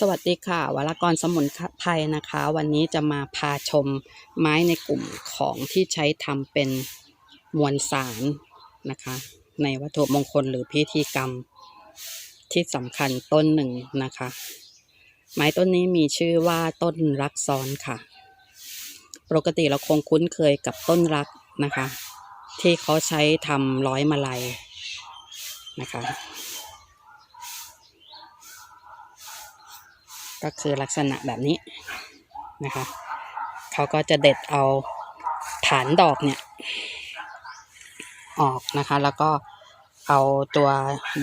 สวัสดีค่ะวรากรสมุนไพรนะคะ วันนี้จะมาพาชมไม้ในกลุ่มของที่ใช้ทำเป็นมวลสารนะคะ ในวัตถุมงคลหรือพิธีกรรมที่สำคัญต้นหนึ่งนะคะ ไม้ต้นนี้มีชื่อว่าต้นรักซ้อนค่ะ ปกติเราคงคุ้นเคยกับต้นรักนะคะ ที่เขาใช้ทำร้อยมาลัยนะคะ ก็คือลักษณะแบบนี้นะคะเขาก็จะเด็ดเอาฐานดอกเนี่ยออกนะคะ แล้วก็เอาตัว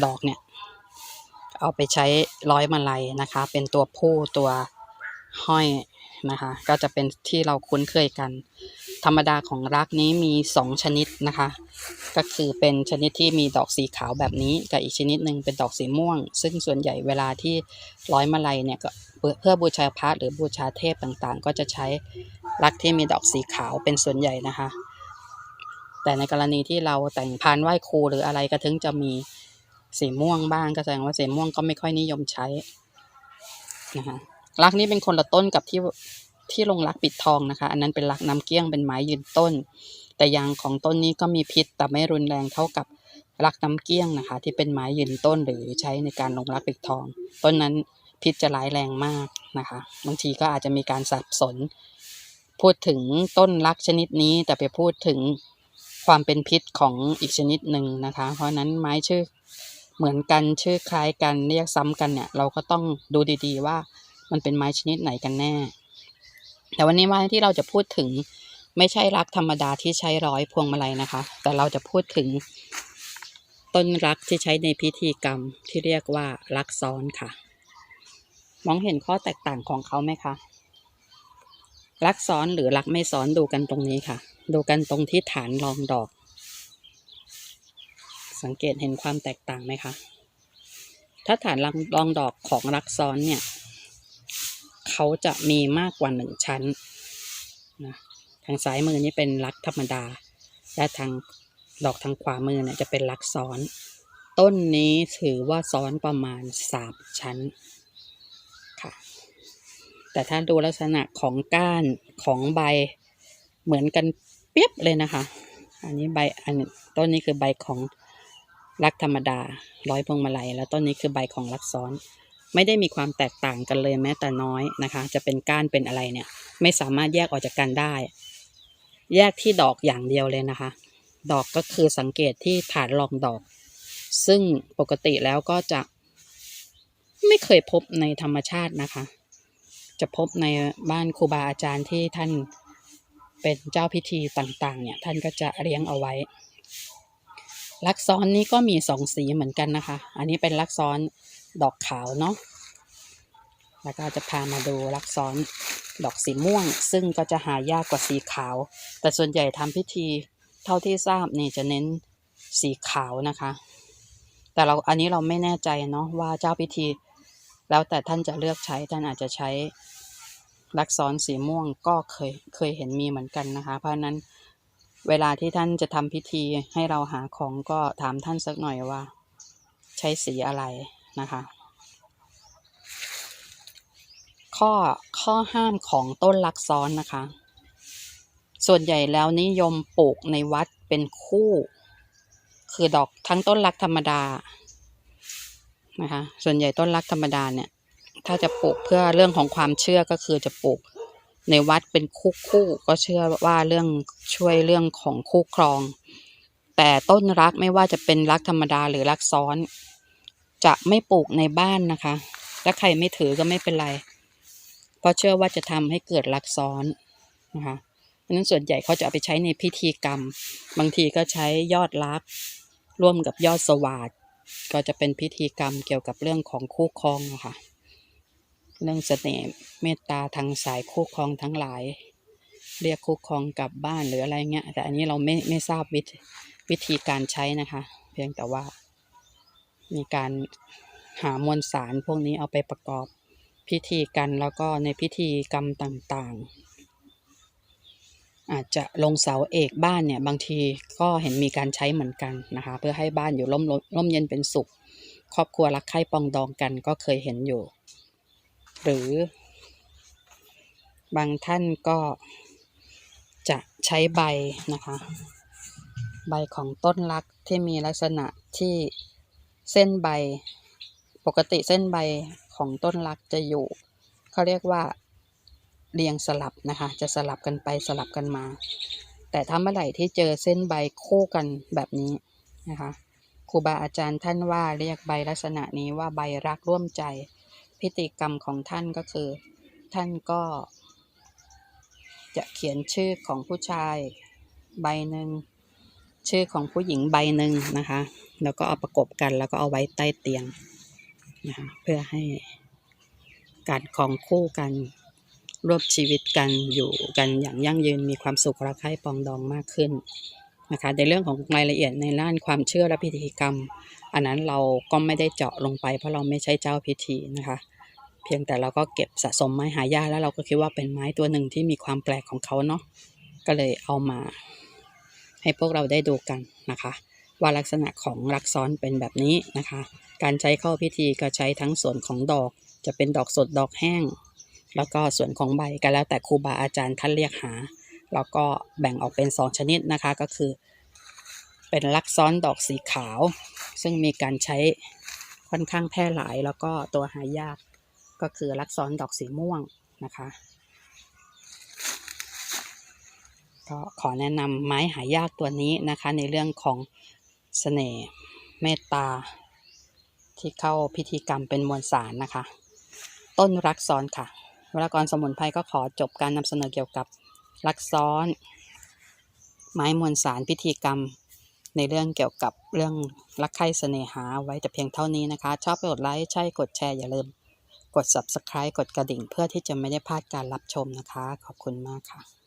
ดอกเนี่ย เอาไปใช้ร้อยมาลัยนะคะ เป็นตัวผู้ตัวห้อย นะคะ ก็จะเป็นที่เราคุ้นเคยกัน ธรรมดาของรักนี้มีสองชนิดนะคะ ก็คือเป็นชนิดที่มีดอกสีขาวแบบนี้ กับอีกชนิดหนึ่งเป็นดอกสีม่วง ซึ่งส่วนใหญ่เวลาที่ร้อยมาลัยเนี่ยก็เพื่อเพื่อบูชาพระหรือบูชาเทพต่างๆ ก็จะใช้รักที่มีดอกสีขาวเป็นส่วนใหญ่นะคะ แต่ในกรณีที่เราแต่งพานไหว้ครูหรืออะไรก็ถึงจะมีสีม่วงบ้างก็แสดงว่าสีม่วงก็ไม่ค่อยนิยมใช้นะคะ รักนี้เป็นคนละต้นกับที่ที่ลงรักปิดทองนะคะ อันนั้นเป็นรักน้ำเกี้ยงเป็นไม้ยืนต้น แต่ยางของต้นนี้ก็มีพิษแต่ไม่รุนแรงเท่ากับรักน้ำเกี้ยงนะคะ ที่เป็นไม้ยืนต้นหรือใช้ในการลงรักปิดทอง ต้นนั้นพิษจะร้ายแรงมากนะคะ บางทีก็อาจจะมีการสับสน พูดถึงต้นรักชนิดนี้ แต่ไปพูดถึงความเป็นพิษของอีกชนิดหนึ่งนะคะ เพราะนั้นไม้ชื่อเหมือนกันชื่อคล้ายกันเรียกซ้ำกันเนี่ย เราก็ต้องดูดีๆว่า มันเป็นไม้ชนิดไหนกันแน่ แต่วันนี้ไม้ที่เราจะพูดถึงไม่ใช่รักธรรมดาที่ใช้ร้อยพวงมาลัยนะคะ แต่เราจะพูดถึง ต้นรักที่ใช้ในพิธีกรรมที่เรียกว่ารักซ้อนค่ะ มองเห็นข้อแตกต่างของเขาไหมคะรักซ้อนหรือรักไม่ซ้อนดูกันตรงนี้ค่ะ ดูกันตรงที่ฐานรองดอก สังเกตเห็นความแตกต่างไหมคะ ถ้าฐานรองรองดอกของรักซ้อนเนี่ย เขาจะมีมากกว่าหนึ่งชั้นนะทางซ้ายมือนี่เป็นรักธรรมดา และทางดอกทางขวามือเนี่ยจะเป็นรักซ้อน ต้นนี้ถือว่าซ้อนประมาณสามชั้นค่ะ แต่ถ้าดูลักษณะของก้านของใบเหมือนกันเปียบเลยนะคะ อันนี้ใบอันต้นนี้คือใบของรักธรรมดาร้อยพวงมาลัยแล้วต้นนี้คือใบของรักซ้อน ไม่ได้มีความแตกต่างกันเลยแม้แต่น้อยนะคะ จะเป็นก้านเป็นอะไรเนี่ย ไม่สามารถแยกออกจากกันได้ แยกที่ดอกอย่างเดียวเลยนะคะ ดอกก็คือสังเกตที่ฐานรองดอก ซึ่งปกติแล้วก็จะ ไม่เคยพบในธรรมชาตินะคะ จะพบในบ้านครูบาอาจารย์ที่ท่านเป็นเจ้าพิธีต่างๆ เนี่ยท่านก็จะเลี้ยงเอาไว้ลักซ้อนนี้ก็มีสองสีเหมือนกันนะคะ อันนี้เป็นลักซ้อน ดอกขาวเนาะแล้วก็จะพามาดูลักซ้อนดอกสีม่วง ซึ่งก็จะหายากกว่าสีขาว แต่ส่วนใหญ่ทำพิธีเท่าที่ทราบนี่จะเน้นสีขาวนะคะ แต่เราอันนี้เราไม่แน่ใจเนาะว่าเจ้าพิธี แล้วแต่ท่านจะเลือกใช้ท่านอาจจะใช้ลักซ้อนสีม่วงก็เคยเคยเห็นมีเหมือนกันนะคะ เพราะฉะนั้นเวลาที่ท่านจะทำพิธีให้เราหาของก็ถามท่านสักหน่อยว่า ใช้สีอะไร นะคะ ข้อข้อห้ามของต้นลักซ้อนนะคะ ส่วนใหญ่แล้วนิยมปลูกในวัดเป็นคู่ คือดอกทั้งต้นลักธรรมดานะคะ ส่วนใหญ่ต้นลักธรรมดาเนี่ย ถ้าจะปลูกเพื่อเรื่องของความเชื่อก็คือจะปลูกในวัดเป็นคู่คู่ก็เชื่อว่าเรื่องช่วยเรื่องของคู่ครอง แต่ต้นรักไม่ว่าจะเป็นรักธรรมดาหรือรักซ้อน จะไม่ปลูกในบ้านนะคะและใครไม่ถือก็ไม่เป็นไร เพราะเชื่อว่าจะทำให้เกิดรักซ้อนนะคะเพราะนั้นส่วนใหญ่เขาจะเอาไปใช้ในพิธีกรรม บางทีก็ใช้ยอดรักร่วมกับยอดสวาดก็จะเป็นพิธีกรรมเกี่ยวกับเรื่องของคู่ครองนะคะ เรื่องเสน่ห์เมตตาทางสายคู่ครองทั้งหลาย เรียกคู่ครองกลับบ้านหรืออะไรเงี้ย แต่อันนี้เราไม่ไม่ทราบวิธีการใช้นะคะ เพียงแต่ว่า มีการหามวลสารพวกนี้เอาไปประกอบพิธีกันแล้วก็ในพิธีกรรมต่างๆ อาจจะลงเสาเอกบ้านเนี่ยบางทีก็เห็นมีการใช้เหมือนกันนะคะเพื่อให้บ้านอยู่ร่มร่มเย็นเป็นสุข ครอบครัวรักใคร่ปองดองกันก็เคยเห็นอยู่ หรือบางท่านก็จะใช้ใบนะคะ ใบของต้นรักที่มีลักษณะที่ เส้นใบ ปกติเส้นใบของต้นรักจะอยู่ เขาเรียกว่าเรียงสลับนะคะ จะสลับกันไปสลับกันมา แต่ถ้าเมื่อไหร่ที่เจอเส้นใบคู่กันแบบนี้นะคะครูบาอาจารย์ท่านว่าเรียกใบลักษณะนี้ว่าใบรักร่วมใจ พิธีกรรมของท่านก็คือ ท่านก็ จะเขียนชื่อของผู้ชาย ใบหนึ่ง ชื่อของผู้หญิงใบหนึ่งนะคะ แล้วก็เอาประกบกันแล้วก็เอาไว้ใต้เตียงนะคะเพื่อให้การคองคู่กันร่วมชีวิตกันอยู่กันอย่างยั่งยืนมีความสุขรักใคร่ปองดองมากขึ้นนะคะในเรื่องของรายละเอียดในด้านความเชื่อและพิธีกรรม อันนั้นเราก็ไม่ได้เจาะลงไป เพราะเราไม่ใช่เจ้าพิธีนะคะ เพียงแต่เราก็เก็บสะสมไม้หายากแล้วเราก็คิดว่าเป็นไม้ตัวหนึ่งที่มีความแปลกของเขาเนาะก็เลยเอามา ให้พวกเราได้ดูกันนะคะ ว่าลักษณะของรักซ้อนเป็นแบบนี้นะคะ การใช้เข้าพิธีก็ใช้ทั้งส่วนของดอก จะเป็นดอกสดดอกแห้ง แล้วก็ส่วนของใบก็แล้วแต่ครูบาอาจารย์ท่านเรียกหา แล้วก็แบ่งออกเป็น 2 ชนิดนะคะก็คือ เป็นลักซ้อนดอกสีขาว ซึ่งมีการใช้ค่อนข้างแพร่หลายแล้วก็ตัวหายากก็คือลักซ้อนดอกสีม่วงนะคะ ก็ขอแนะนำไม้หายากตัวนี้นะคะ ในเรื่องของเสน่ห์เมตตา ที่เข้าพิธีกรรมเป็นมวลสารนะคะ ต้นรักซ้อนค่ะวรากรสมุนไพรก็ขอจบการนำเสนอเกี่ยวกับรักซ้อน ไม้มวลสารพิธีกรรม ในเรื่องเกี่ยวกับเรื่องรักใคร่เสน่หาไว้แต่เพียงเท่านี้นะคะ ชอบกดไลค์ใช่กดแชร์อย่าลืมกด subscribe กดกระดิ่งเพื่อที่จะไม่ได้พลาดการรับชมนะคะ ขอบคุณมากค่ะ